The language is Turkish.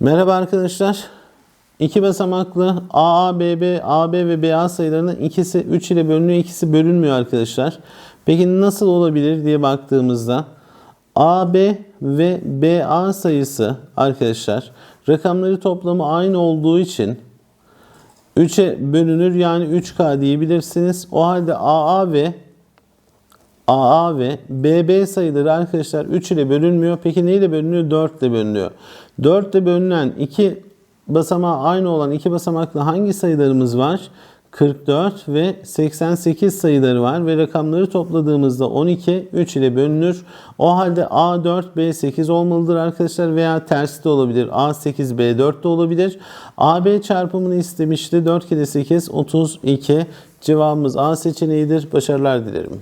Merhaba arkadaşlar. İki basamaklı AA, BB, AB ve BA sayılarının ikisi 3 ile bölünüyor, ikisi bölünmüyor arkadaşlar. Peki nasıl olabilir diye baktığımızda AB ve BA sayısı arkadaşlar rakamları toplamı aynı olduğu için 3'e bölünür yani 3K diyebilirsiniz. O halde AA ve AA ve BB sayıları arkadaşlar 3 ile bölünmüyor. Peki neyle bölünüyor? 4 ile bölünüyor. 4 ile bölünen iki basamağı aynı olan iki basamaklı hangi sayılarımız var? 44 ve 88 sayıları var ve rakamları topladığımızda 12 3 ile bölünür. O halde A4 B8 olmalıdır arkadaşlar veya tersi de olabilir. A8 B4 de olabilir. AB çarpımını istemişti. 4 kere 8 32. Cevabımız A seçeneğidir. Başarılar dilerim.